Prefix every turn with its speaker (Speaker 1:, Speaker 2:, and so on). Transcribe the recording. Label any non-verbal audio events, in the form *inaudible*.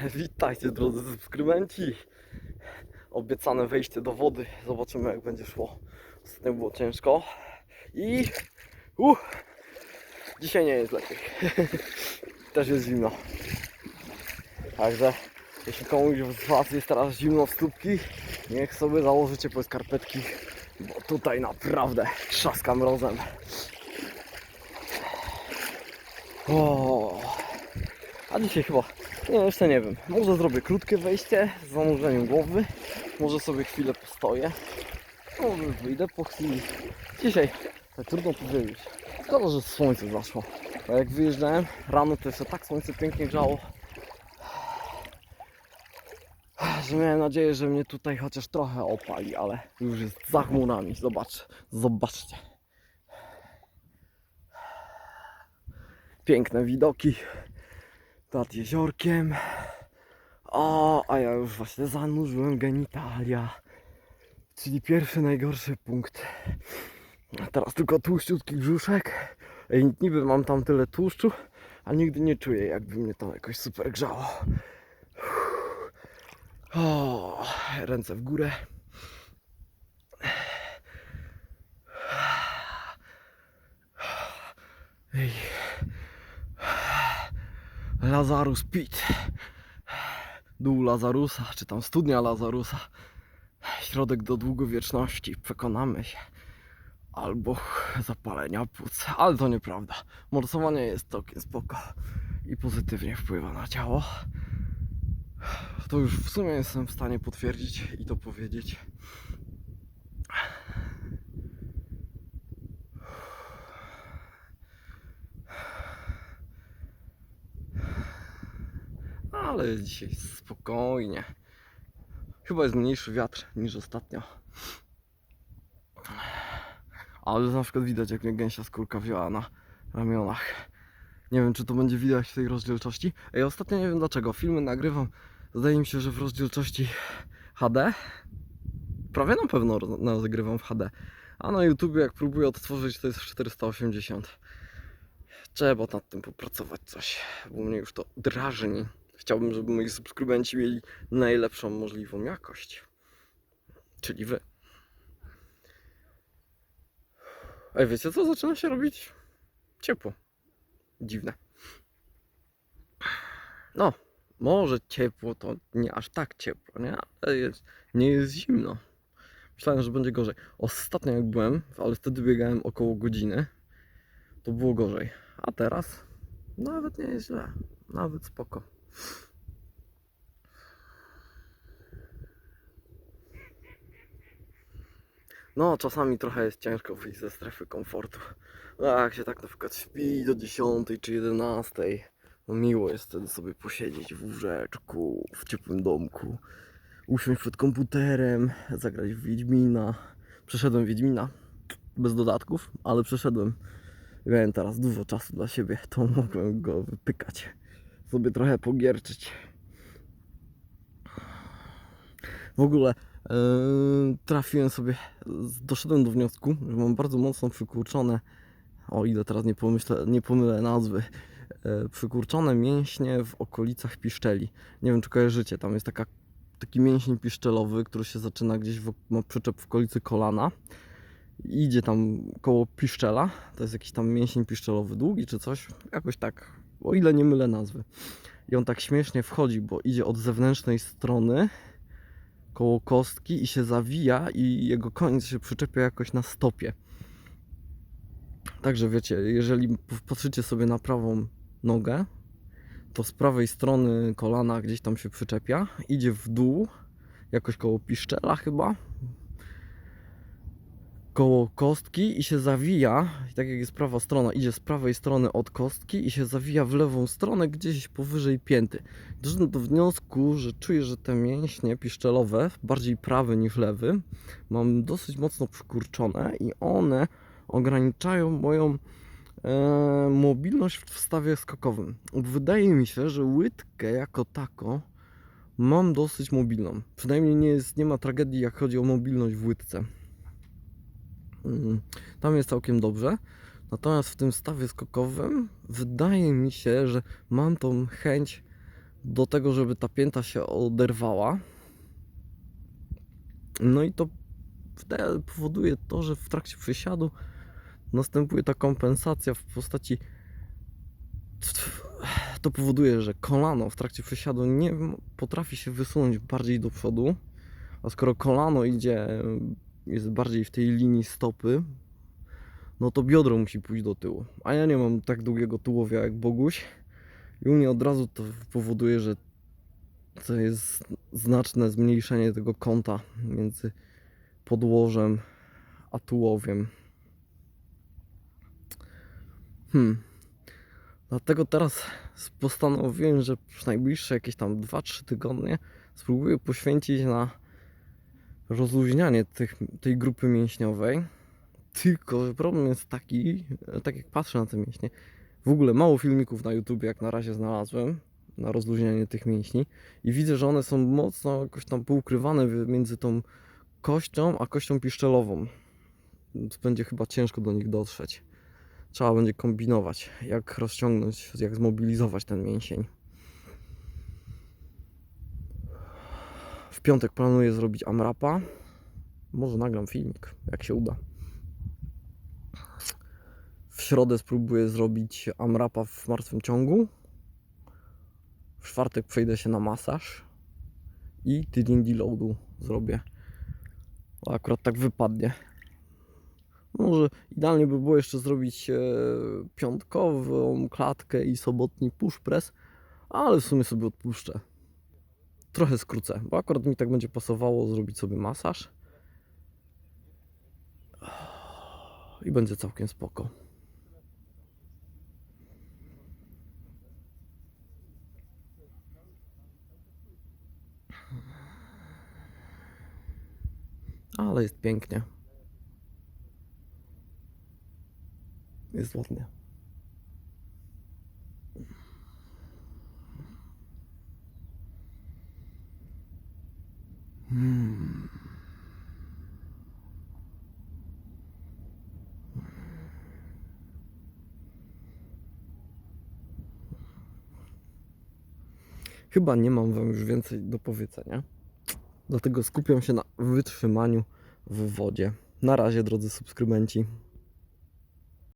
Speaker 1: *laughs* Witajcie drodzy subskrybenci. Obiecane wejście do wody. Zobaczymy jak będzie szło. Ostatnio było ciężko. I uh, dzisiaj nie jest lepiej. *laughs* Też jest zimno. Także jeśli komuś z Was jest teraz zimno w stópki, niech sobie założy ciepłe skarpetki, bo tutaj naprawdę trzaska mrozem. O. A dzisiaj chyba, nie jeszcze nie wiem, może zrobię krótkie wejście z zanurzeniem głowy, może sobie chwilę postoję, może wyjdę po chwili. Dzisiaj tak trudno powiedzieć. Szkoda, że słońce zaszło. Bo jak wyjeżdżałem rano, to jeszcze tak słońce pięknie grzało, że miałem nadzieję, że mnie tutaj chociaż trochę opali, ale już jest za chmurami. Zobacz, zobaczcie. Piękne widoki nad jeziorkiem. O, a ja już właśnie zanurzyłem genitalia. Czyli pierwszy najgorszy punkt. A teraz tylko tłuściutki brzuszek. Ej, niby mam tam tyle tłuszczu, a nigdy nie czuję jakby mnie to jakoś super grzało. O, ręce w górę. Ej. Lazarus Pit. Dół Lazarusa, czy tam studnia Lazarusa. Środek do długowieczności, przekonamy się. Albo zapalenia płuc, ale to nieprawda. Morsowanie jest całkiem spoko i pozytywnie wpływa na ciało. To już w sumie jestem w stanie potwierdzić i to powiedzieć. Ale dzisiaj spokojnie. Chyba jest mniejszy wiatr niż ostatnio. Ale na przykład widać jak mnie gęsia skórka wzięła na ramionach. Nie wiem czy to będzie widać w tej rozdzielczości. Ej, ostatnio nie wiem dlaczego. Filmy nagrywam, zdaje mi się, że w rozdzielczości HD. Prawie na pewno nagrywam w HD. A na YouTube jak próbuję odtworzyć to jest w 480. Trzeba nad tym popracować coś, bo mnie już to drażni. Chciałbym, żeby moi subskrybenci mieli najlepszą możliwą jakość. Czyli wy. Ej, wiecie co? Zaczyna się robić ciepło. Dziwne. No, może ciepło to nie aż tak ciepło, nie? Ale jest, nie jest zimno. Myślałem, że będzie gorzej. Ostatnio jak byłem, ale wtedy biegałem około godziny, to było gorzej. A teraz nawet nie jest źle. Nawet spoko. No, czasami trochę jest ciężko wyjść ze strefy komfortu. No, jak się tak na przykład śpi do 10 czy 11, no miło jest wtedy sobie posiedzieć w łóżeczku, w ciepłym domku, usiąść przed komputerem, zagrać w Wiedźmina. Przeszedłem Wiedźmina, bez dodatków, ale przeszedłem. Miałem teraz dużo czasu dla siebie, to mogłem go wypykać, sobie trochę pogierczyć. W ogóle Yy, trafiłem sobie, doszedłem do wniosku, że mam bardzo mocno przykurczone, o ile teraz nie, pomyślę, nie pomylę nazwy, yy, przykurczone mięśnie w okolicach piszczeli. Nie wiem, czy kojarzycie, tam jest taka, taki mięsień piszczelowy, który się zaczyna gdzieś, w, ma przyczep w okolicy kolana. Idzie tam koło piszczela, to jest jakiś tam mięsień piszczelowy długi czy coś, jakoś tak, o ile nie mylę nazwy. I on tak śmiesznie wchodzi, bo idzie od zewnętrznej strony, koło kostki i się zawija i jego koniec się przyczepia jakoś na stopie. Także wiecie, jeżeli patrzycie sobie na prawą nogę, to z prawej strony kolana gdzieś tam się przyczepia, idzie w dół, jakoś koło piszczela chyba, koło kostki i się zawija, i tak jak jest prawa strona, idzie z prawej strony od kostki i się zawija w lewą stronę gdzieś powyżej pięty. Doszedłem do wniosku, że czuję, że te mięśnie piszczelowe, bardziej prawy niż lewy, mam dosyć mocno przykurczone i one ograniczają moją e, mobilność w stawie skokowym. Wydaje mi się, że łydkę jako tako mam dosyć mobilną. Przynajmniej nie, jest, nie ma tragedii, jak chodzi o mobilność w łydce. Mm, Tam jest całkiem dobrze. Natomiast w tym stawie skokowym wydaje mi się, że mam tą chęć do tego, żeby ta pięta się oderwała. No i to powoduje to, że w trakcie przysiadu następuje ta kompensacja w postaci. To powoduje, że kolano w trakcie przysiadu nie potrafi się wysunąć bardziej do przodu, a skoro kolano idzie, jest bardziej w tej linii stopy, no to biodro musi pójść do tyłu. A ja nie mam tak długiego tułowia jak Boguś. I u mnie od razu to powoduje, że to jest znaczne zmniejszenie tego kąta między podłożem a tułowiem. Hmm. Dlatego teraz postanowiłem, że przez najbliższe jakieś tam 2-3 tygodnie spróbuję poświęcić na rozluźnianie tych, tej grupy mięśniowej. Tylko że problem jest taki, tak jak patrzę na te mięśnie, w ogóle mało filmików na YouTube jak na razie znalazłem na rozluźnianie tych mięśni i widzę, że one są mocno jakoś tam poukrywane między tą kością a kością piszczelową. Będzie chyba ciężko do nich dotrzeć. Trzeba będzie kombinować, jak rozciągnąć, jak zmobilizować ten mięsień. W piątek planuję zrobić amrapa. Może nagram filmik, jak się uda. W środę spróbuję zrobić amrapa w martwym ciągu. W czwartek przejdę się na masaż. I tydzień deloadu zrobię. O, akurat tak wypadnie. Może idealnie by było jeszcze zrobić e, piątkową klatkę i sobotni push press, ale w sumie sobie odpuszczę. Trochę skrócę, bo akurat mi tak będzie pasowało zrobić sobie masaż. I będzie całkiem spoko. Ale jest pięknie. Jest ładnie. Chyba nie mam wam już więcej do powiedzenia. Dlatego skupiam się na wytrzymaniu w wodzie. Na razie, drodzy subskrybenci.